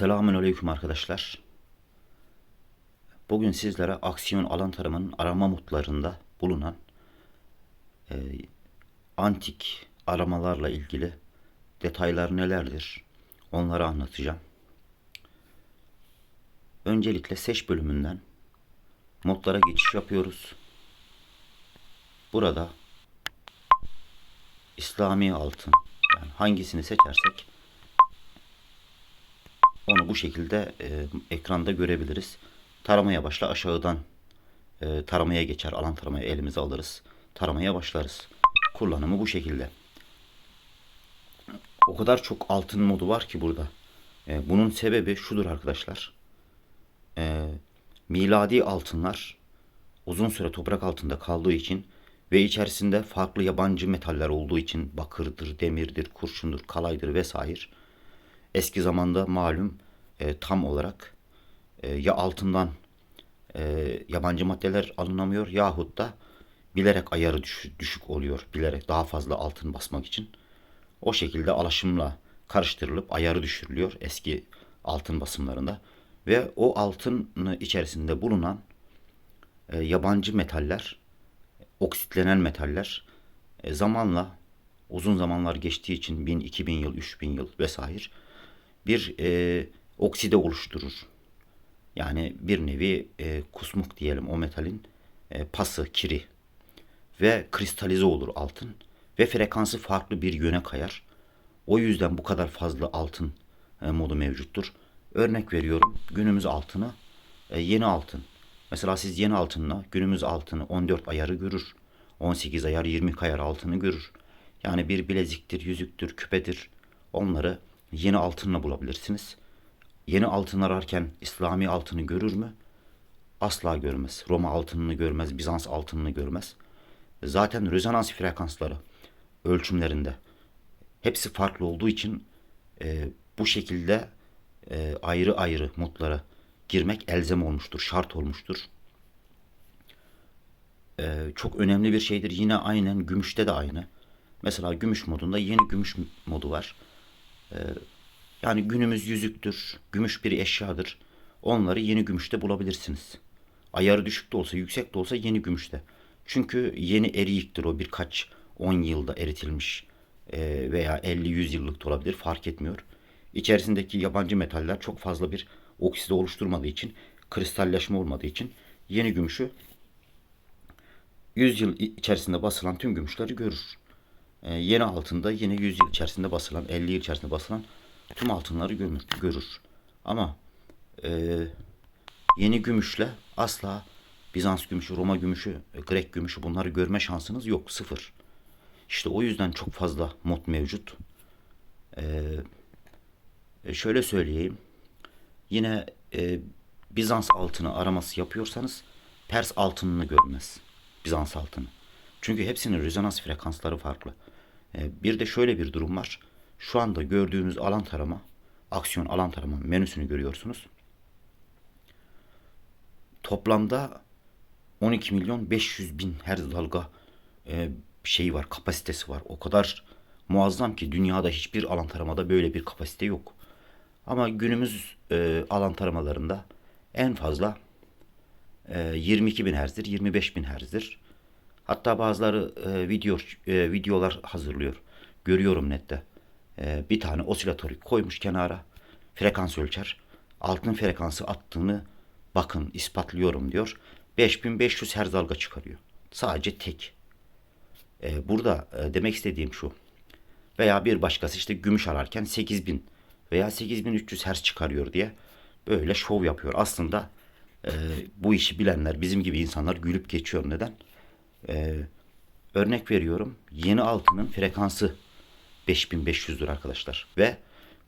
Selamünaleyküm arkadaşlar. Bugün sizlere aksiyon alan taramanın arama mutlarında bulunan e, antik aramalarla ilgili detaylar nelerdir onları anlatacağım. Öncelikle seç bölümünden modlara geçiş yapıyoruz. Burada İslami altın yani hangisini seçersek onu bu şekilde e, ekranda görebiliriz. Taramaya başla aşağıdan e, taramaya geçer. Alan taramaya elimize alırız. Taramaya başlarız. Kullanımı bu şekilde. O kadar çok altın modu var ki burada. E, bunun sebebi şudur arkadaşlar. E, miladi altınlar uzun süre toprak altında kaldığı için ve içerisinde farklı yabancı metaller olduğu için bakırdır, demirdir, kurşundur, kalaydır vesaire eski zamanda malum e, tam olarak e, ya altından e, yabancı maddeler alınamıyor yahut da bilerek ayarı düş- düşük oluyor. Bilerek daha fazla altın basmak için. O şekilde alaşımla karıştırılıp ayarı düşürülüyor eski altın basımlarında. Ve o altın içerisinde bulunan e, yabancı metaller, oksitlenen metaller e, zamanla uzun zamanlar geçtiği için 1000, 2000 yıl, 3000 yıl vesaire bir e, okside oluşturur. Yani bir nevi e, kusmuk diyelim o metalin e, pası, kiri ve kristalize olur altın ve frekansı farklı bir yöne kayar. O yüzden bu kadar fazla altın e, modu mevcuttur. Örnek veriyorum günümüz altını e, yeni altın. Mesela siz yeni altınla günümüz altını 14 ayarı görür. 18 ayar 20 ayar altını görür. Yani bir bileziktir, yüzüktür, küpedir. Onları yeni altınla bulabilirsiniz. Yeni altın ararken İslami altını görür mü? Asla görmez. Roma altınını görmez, Bizans altınını görmez. Zaten rezonans frekansları ölçümlerinde hepsi farklı olduğu için e, bu şekilde e, ayrı ayrı modlara girmek elzem olmuştur, şart olmuştur. E, çok önemli bir şeydir. Yine aynen gümüşte de aynı. Mesela gümüş modunda yeni gümüş modu var. E, yani günümüz yüzüktür, gümüş bir eşyadır. Onları yeni gümüşte bulabilirsiniz. Ayarı düşük de olsa, yüksek de olsa yeni gümüşte. Çünkü yeni eriyiktir o birkaç 10 yılda eritilmiş e, veya 50-100 yıllık da olabilir fark etmiyor. İçerisindeki yabancı metaller çok fazla bir okside oluşturmadığı için, kristalleşme olmadığı için yeni gümüşü 100 yıl içerisinde basılan tüm gümüşleri görür. E, yeni altında yine 100 yıl içerisinde basılan, 50 yıl içerisinde basılan tüm altınları görür. görür. Ama e, yeni gümüşle asla Bizans gümüşü, Roma gümüşü, e, Grek gümüşü bunları görme şansınız yok. Sıfır. İşte o yüzden çok fazla mod mevcut. Ee, şöyle söyleyeyim. Yine e, Bizans altını araması yapıyorsanız Pers altınını görmez. Bizans altını. Çünkü hepsinin rezonans frekansları farklı. Ee, bir de şöyle bir durum var. Şu anda gördüğünüz alan tarama, aksiyon alan tarama menüsünü görüyorsunuz. Toplamda 12 milyon 500 bin hertz dalga e, şey var, kapasitesi var. O kadar muazzam ki dünyada hiçbir alan taramada böyle bir kapasite yok. Ama günümüz e, alan taramalarında en fazla e, 22 bin hertzdir, 25 bin hertzdir. Hatta bazıları e, video e, videolar hazırlıyor. Görüyorum nette. E, bir tane osilatörü koymuş kenara. Frekans ölçer. Altın frekansı attığını bakın ispatlıyorum diyor. 5500 hertz dalga çıkarıyor. Sadece tek. E, burada e, demek istediğim şu. Veya bir başkası işte gümüş ararken 8000 veya 8300 hertz çıkarıyor diye böyle şov yapıyor. Aslında e, bu işi bilenler bizim gibi insanlar gülüp geçiyor. Neden? E, örnek veriyorum. Yeni altının frekansı 5500'dür arkadaşlar. Ve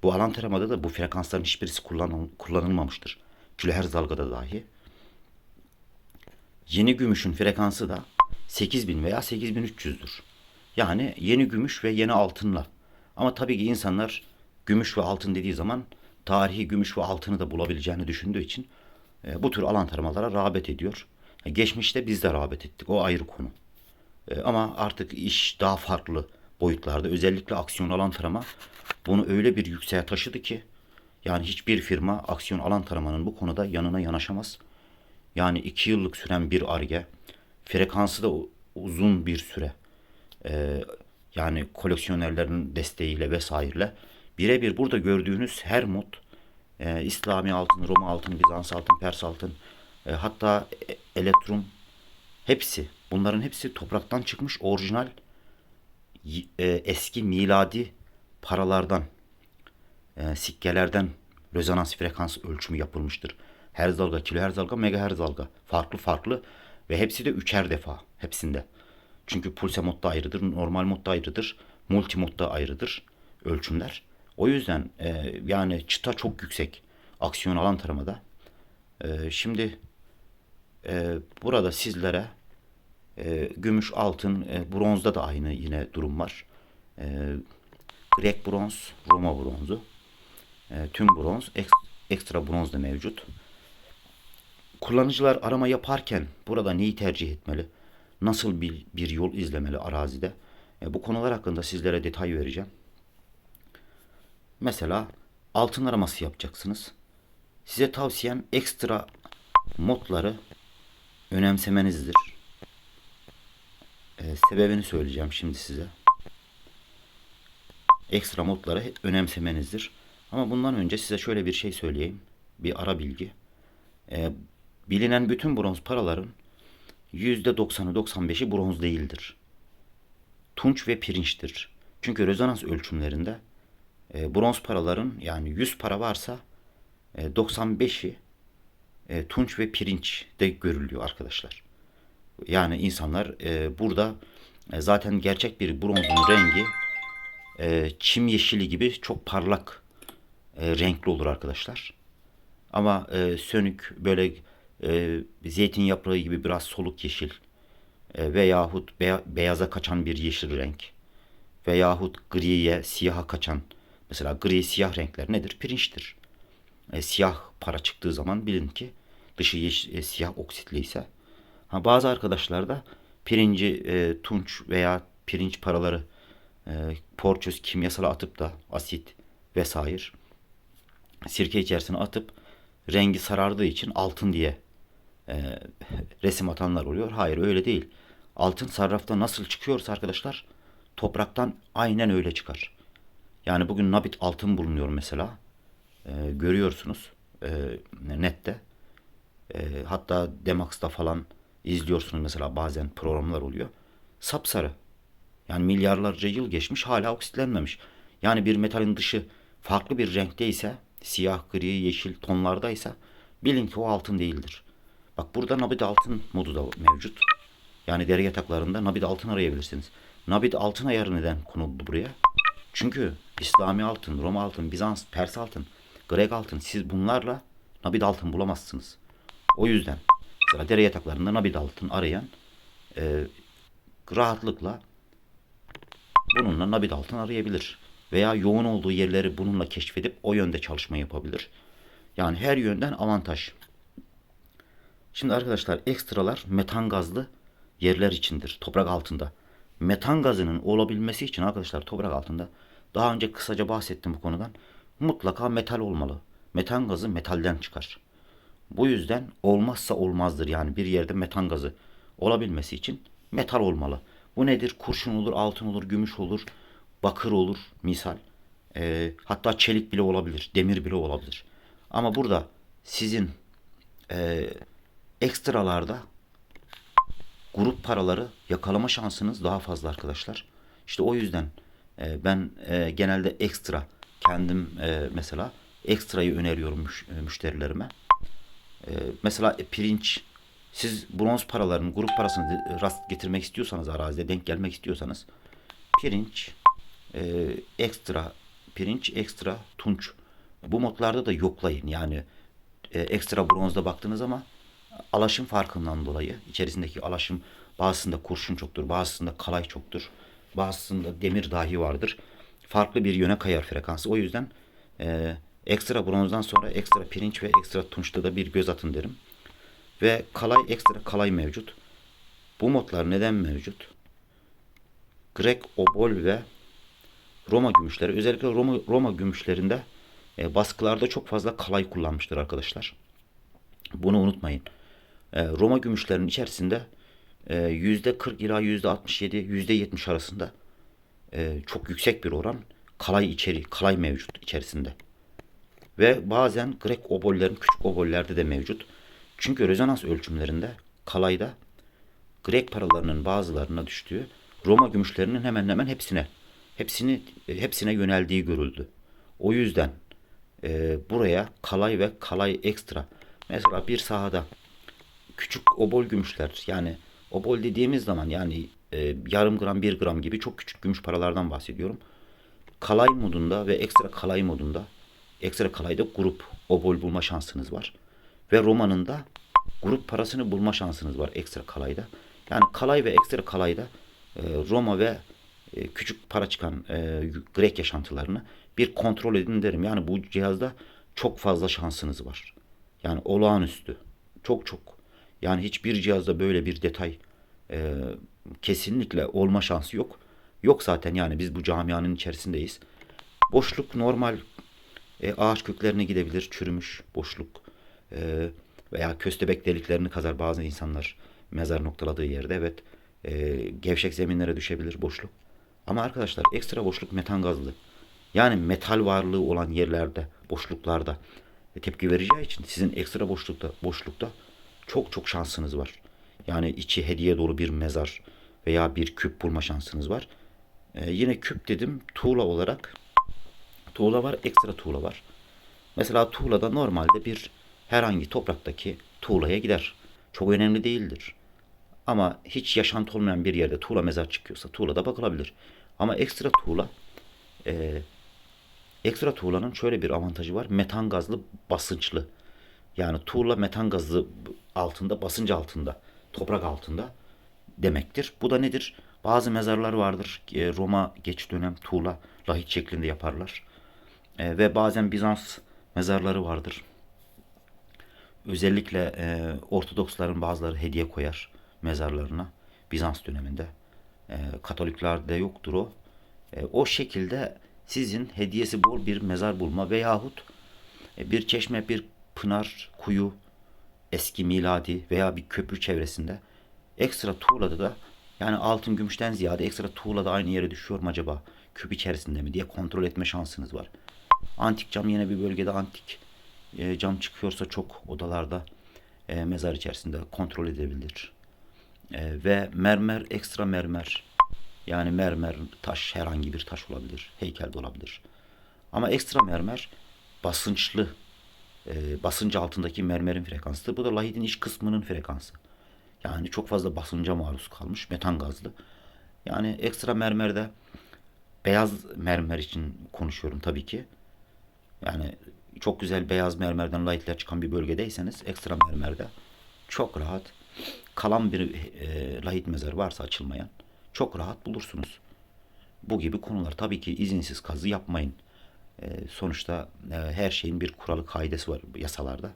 bu alan taramada da bu frekansların hiçbirisi kullanıl kullanılmamıştır. Kilohertz dalgada dahi. Yeni gümüşün frekansı da 8000 veya 8300'dür. Yani yeni gümüş ve yeni altınla. Ama tabii ki insanlar gümüş ve altın dediği zaman tarihi gümüş ve altını da bulabileceğini düşündüğü için e, bu tür alan taramalara rağbet ediyor. E, geçmişte biz de rağbet ettik. O ayrı konu. E, ama artık iş daha farklı boyutlarda. Özellikle aksiyon alan tarama bunu öyle bir yükseğe taşıdı ki Yani hiçbir firma aksiyon alan taramanın bu konuda yanına yanaşamaz. Yani iki yıllık süren bir arge, frekansı da uzun bir süre. Ee, yani koleksiyonerlerin desteğiyle vesaireyle birebir burada gördüğünüz her mod e, İslami altın, Roma altın, Bizans altın, Pers altın e, hatta e- elektrum hepsi bunların hepsi topraktan çıkmış orijinal e, eski miladi paralardan e, sikkelerden rezonans frekans ölçümü yapılmıştır. Hertz dalga, kilohertz dalga, megahertz dalga. Farklı farklı ve hepsi de üçer defa hepsinde. Çünkü pulse modda ayrıdır, normal modda ayrıdır, multi modda ayrıdır ölçümler. O yüzden e, yani çıta çok yüksek aksiyon alan taramada. E, şimdi e, burada sizlere e, gümüş, altın, e, bronzda da aynı yine durum var. E, Grek bronz, Roma bronzu. E, tüm bronz, ek- ekstra bronz da mevcut. Kullanıcılar arama yaparken burada neyi tercih etmeli? Nasıl bir, bir yol izlemeli arazide? E, bu konular hakkında sizlere detay vereceğim. Mesela altın araması yapacaksınız. Size tavsiyem ekstra modları önemsemenizdir. E, sebebini söyleyeceğim şimdi size ekstra modları önemsemenizdir. Ama bundan önce size şöyle bir şey söyleyeyim. Bir ara bilgi. Ee, bilinen bütün bronz paraların %90'ı 95'i bronz değildir. Tunç ve pirinçtir. Çünkü rezonans ölçümlerinde e, bronz paraların yani 100 para varsa e, 95'i e, tunç ve pirinç de görülüyor arkadaşlar. Yani insanlar e, burada e, zaten gerçek bir bronzun rengi e, çim yeşili gibi çok parlak e, renkli olur arkadaşlar. Ama e, sönük böyle e, zeytin yaprağı gibi biraz soluk yeşil e, veyahut beya- beyaza kaçan bir yeşil renk veyahut griye, siyaha kaçan mesela gri siyah renkler nedir? Pirinçtir. E, siyah para çıktığı zaman bilin ki dışı yeş- e, siyah oksitli ise ha, bazı arkadaşlar da pirinci e, tunç veya pirinç paraları e, porçöz kimyasal atıp da asit vesaire sirke içerisine atıp rengi sarardığı için altın diye e, resim atanlar oluyor. Hayır öyle değil. Altın sarrafta nasıl çıkıyorsa arkadaşlar topraktan aynen öyle çıkar. Yani bugün nabit altın bulunuyor mesela. E, görüyorsunuz e, nette. E, hatta Demax'ta falan izliyorsunuz mesela bazen programlar oluyor. Sapsarı. Yani milyarlarca yıl geçmiş hala oksitlenmemiş. Yani bir metalin dışı farklı bir renkteyse, siyah, gri, yeşil tonlardaysa bilin ki o altın değildir. Bak burada nabit altın modu da mevcut. Yani deri yataklarında nabit altın arayabilirsiniz. Nabit altın ayarı neden konuldu buraya? Çünkü İslami altın, Roma altın, Bizans, Pers altın, Grek altın siz bunlarla nabit altın bulamazsınız. O yüzden mesela deri yataklarında nabit altın arayan e, rahatlıkla bununla nabit altın arayabilir. Veya yoğun olduğu yerleri bununla keşfedip o yönde çalışma yapabilir. Yani her yönden avantaj. Şimdi arkadaşlar ekstralar metan gazlı yerler içindir. Toprak altında. Metan gazının olabilmesi için arkadaşlar toprak altında daha önce kısaca bahsettim bu konudan. Mutlaka metal olmalı. Metan gazı metalden çıkar. Bu yüzden olmazsa olmazdır. Yani bir yerde metan gazı olabilmesi için metal olmalı. Bu nedir? Kurşun olur, altın olur, gümüş olur, bakır olur misal. Ee, hatta çelik bile olabilir, demir bile olabilir. Ama burada sizin e, ekstralarda grup paraları yakalama şansınız daha fazla arkadaşlar. İşte o yüzden e, ben e, genelde ekstra kendim e, mesela ekstrayı öneriyorum müş- e, müşterilerime. E, mesela e, pirinç siz bronz paraların grup parasını de- rast getirmek istiyorsanız arazide denk gelmek istiyorsanız pirinç e, ekstra pirinç ekstra tunç bu modlarda da yoklayın yani e, ekstra bronzda baktığınız ama alaşım farkından dolayı içerisindeki alaşım bazısında kurşun çoktur, bazısında kalay çoktur, bazısında demir dahi vardır. Farklı bir yöne kayar frekansı. O yüzden e, ekstra bronzdan sonra ekstra pirinç ve ekstra tunçta da bir göz atın derim. Ve kalay ekstra kalay mevcut. Bu modlar neden mevcut? Grek obol ve Roma gümüşleri özellikle Roma, Roma gümüşlerinde e, baskılarda çok fazla kalay kullanmıştır arkadaşlar. Bunu unutmayın. E, Roma gümüşlerinin içerisinde e, %40 ila %67, %70 arasında e, çok yüksek bir oran kalay içeri, kalay mevcut içerisinde. Ve bazen Grek obollerin küçük obollerde de mevcut. Çünkü rezonans ölçümlerinde kalayda Grek paralarının bazılarına düştüğü Roma gümüşlerinin hemen hemen hepsine hepsini hepsine yöneldiği görüldü. O yüzden e, buraya kalay ve kalay ekstra mesela bir sahada küçük obol gümüşler yani obol dediğimiz zaman yani e, yarım gram bir gram gibi çok küçük gümüş paralardan bahsediyorum. Kalay modunda ve ekstra kalay modunda ekstra kalayda grup obol bulma şansınız var. Ve romanın da grup parasını bulma şansınız var ekstra kalayda. Yani kalay ve ekstra kalayda e, Roma ve e, küçük para çıkan e, Grek yaşantılarını bir kontrol edin derim. Yani bu cihazda çok fazla şansınız var. Yani olağanüstü. Çok çok. Yani hiçbir cihazda böyle bir detay e, kesinlikle olma şansı yok. Yok zaten yani biz bu camianın içerisindeyiz. Boşluk normal e, ağaç köklerine gidebilir, çürümüş boşluk e, veya köstebek deliklerini kazar bazı insanlar mezar noktaladığı yerde. Evet, e, gevşek zeminlere düşebilir boşluk. Ama arkadaşlar ekstra boşluk metan gazlı. Yani metal varlığı olan yerlerde, boşluklarda tepki vereceği için sizin ekstra boşlukta, boşlukta çok çok şansınız var. Yani içi hediye dolu bir mezar veya bir küp bulma şansınız var. E, yine küp dedim tuğla olarak tuğla var, ekstra tuğla var. Mesela tuğlada normalde bir herhangi topraktaki tuğlaya gider. Çok önemli değildir. Ama hiç yaşantı olmayan bir yerde tuğla mezar çıkıyorsa tuğlada bakılabilir. Ama ekstra tuğla e, ekstra tuğlanın şöyle bir avantajı var. Metan gazlı basınçlı. Yani tuğla metan gazı altında, basınç altında, toprak altında demektir. Bu da nedir? Bazı mezarlar vardır. E, Roma geç dönem tuğla lahit şeklinde yaparlar. E, ve bazen Bizans mezarları vardır. Özellikle e, Ortodoksların bazıları hediye koyar mezarlarına Bizans döneminde. Katoliklerde yoktur o. O şekilde sizin hediyesi bol bir mezar bulma veyahut e, bir çeşme, bir pınar, kuyu, eski miladi veya bir köprü çevresinde ekstra tuğlada da yani altın gümüşten ziyade ekstra tuğla da aynı yere düşüyor mu acaba? Küp içerisinde mi diye kontrol etme şansınız var. Antik cam yine bir bölgede antik e, cam çıkıyorsa çok odalarda e, mezar içerisinde kontrol edebilir. E, ve mermer ekstra mermer yani mermer taş herhangi bir taş olabilir. Heykel de olabilir. Ama ekstra mermer basınçlı e, basıncı altındaki mermerin frekansıdır. Bu da lahidin iç kısmının frekansı. Yani çok fazla basınca maruz kalmış metan gazlı. Yani ekstra mermerde beyaz mermer için konuşuyorum tabii ki. Yani çok güzel beyaz mermerden lightler çıkan bir bölgedeyseniz ekstra mermerde çok rahat kalan bir e, lahit mezarı varsa açılmayan çok rahat bulursunuz. Bu gibi konular tabii ki izinsiz kazı yapmayın. E, sonuçta e, her şeyin bir kuralı kaidesi var yasalarda.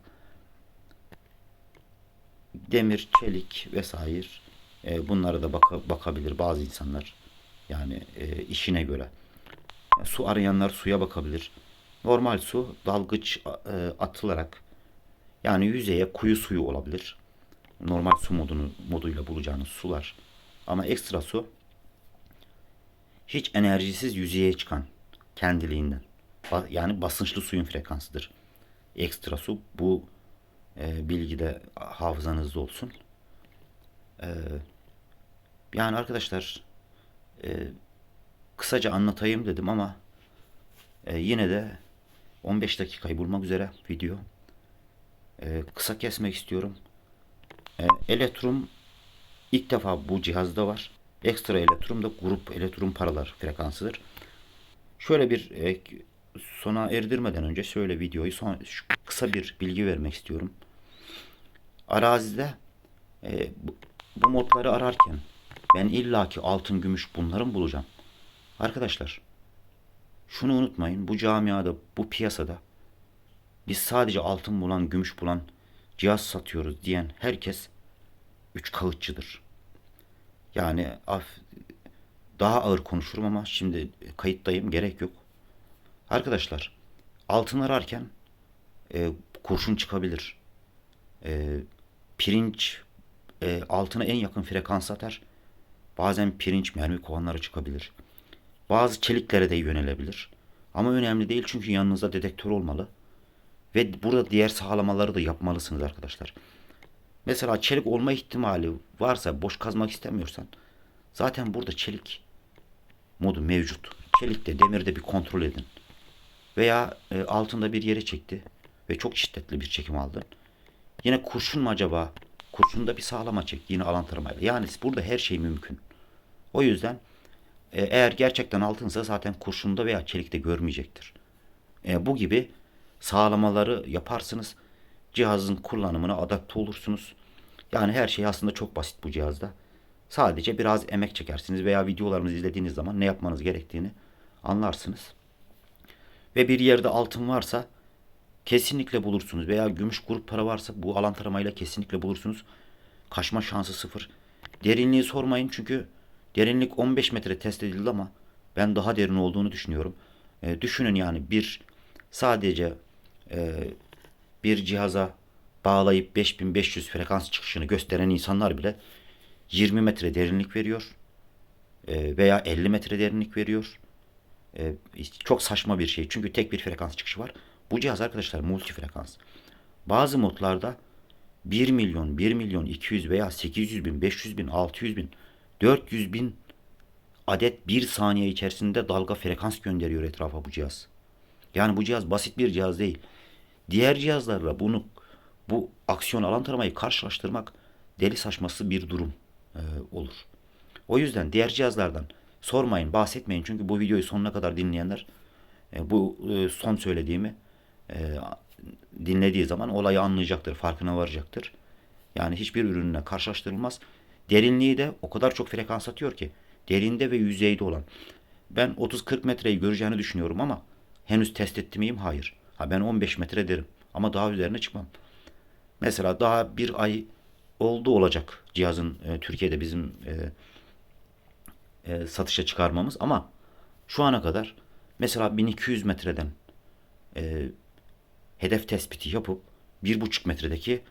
Demir, çelik vesaire e, bunlara da baka, bakabilir bazı insanlar. Yani e, işine göre. Su arayanlar suya bakabilir. Normal su dalgıç atılarak yani yüzeye kuyu suyu olabilir. Normal su modunu moduyla bulacağınız sular. Ama ekstra su hiç enerjisiz yüzeye çıkan kendiliğinden. Yani basınçlı suyun frekansıdır. Ekstra su bu e, bilgi hafızanızda olsun. E, yani arkadaşlar e, kısaca anlatayım dedim ama e, yine de 15 dakikayı bulmak üzere video. E, kısa kesmek istiyorum. E, elektrum ilk defa bu cihazda var. Ekstra elektrum da grup elektrum paralar frekansıdır. Şöyle bir e, sona erdirmeden önce şöyle videoyu son, kısa bir bilgi vermek istiyorum. Arazide e, bu, bu modları ararken ben illaki altın, gümüş bunların bulacağım. Arkadaşlar şunu unutmayın. Bu camiada, bu piyasada biz sadece altın bulan, gümüş bulan cihaz satıyoruz diyen herkes üç kağıtçıdır. Yani af, daha ağır konuşurum ama şimdi kayıttayım gerek yok. Arkadaşlar altın ararken e, kurşun çıkabilir. E, pirinç e, altına en yakın frekans atar. Bazen pirinç mermi kovanları çıkabilir. Bazı çeliklere de yönelebilir. Ama önemli değil çünkü yanınızda dedektör olmalı. Ve burada diğer sağlamaları da yapmalısınız arkadaşlar. Mesela çelik olma ihtimali varsa boş kazmak istemiyorsan zaten burada çelik modu mevcut. Çelikte demirde bir kontrol edin. Veya e, altında bir yere çekti ve çok şiddetli bir çekim aldın. Yine kurşun mu acaba? Kurşunda bir sağlama çek yine alan taramayla. Yani burada her şey mümkün. O yüzden e, eğer gerçekten altınsa zaten kurşunda veya çelikte görmeyecektir. E, bu gibi sağlamaları yaparsınız. Cihazın kullanımına adapte olursunuz. Yani her şey aslında çok basit bu cihazda. Sadece biraz emek çekersiniz veya videolarımızı izlediğiniz zaman ne yapmanız gerektiğini anlarsınız. Ve bir yerde altın varsa kesinlikle bulursunuz. Veya gümüş grup para varsa bu alan taramayla kesinlikle bulursunuz. Kaçma şansı sıfır. Derinliği sormayın çünkü derinlik 15 metre test edildi ama ben daha derin olduğunu düşünüyorum. E, düşünün yani bir sadece e, bir cihaza bağlayıp 5500 frekans çıkışını gösteren insanlar bile 20 metre derinlik veriyor E, veya 50 metre derinlik veriyor. E, çok saçma bir şey çünkü tek bir frekans çıkışı var. Bu cihaz arkadaşlar multi frekans. Bazı modlarda 1 milyon, 1 milyon 200 veya 800 bin, 500 bin, 600 bin, 400 bin adet bir saniye içerisinde dalga frekans gönderiyor etrafa bu cihaz. Yani bu cihaz basit bir cihaz değil. Diğer cihazlarla bunu bu aksiyon alan taramayı karşılaştırmak deli saçması bir durum e, olur. O yüzden diğer cihazlardan sormayın, bahsetmeyin. Çünkü bu videoyu sonuna kadar dinleyenler e, bu e, son söylediğimi e, dinlediği zaman olayı anlayacaktır, farkına varacaktır. Yani hiçbir ürünle karşılaştırılmaz. Derinliği de o kadar çok frekans atıyor ki derinde ve yüzeyde olan. Ben 30-40 metreyi göreceğini düşünüyorum ama henüz test ettim miyim? Hayır. Ha ben 15 metre derim ama daha üzerine çıkmam. Mesela daha bir ay oldu olacak cihazın e, Türkiye'de bizim e, e, satışa çıkarmamız ama şu ana kadar mesela 1200 metreden e, hedef tespiti yapıp 1,5 metredeki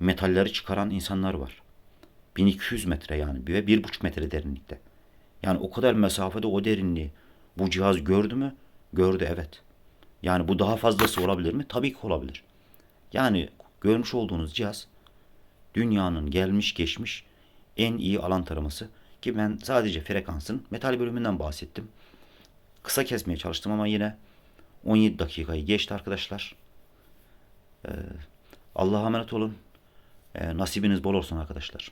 metalleri çıkaran insanlar var. 1200 metre yani ve 1,5 metre derinlikte. Yani o kadar mesafede o derinliği bu cihaz gördü mü? Gördü evet. Yani bu daha fazlası olabilir mi? Tabii ki olabilir. Yani görmüş olduğunuz cihaz dünyanın gelmiş geçmiş en iyi alan taraması ki ben sadece frekansın metal bölümünden bahsettim. Kısa kesmeye çalıştım ama yine 17 dakikayı geçti arkadaşlar. Ee, Allah'a emanet olun. Ee, nasibiniz bol olsun arkadaşlar.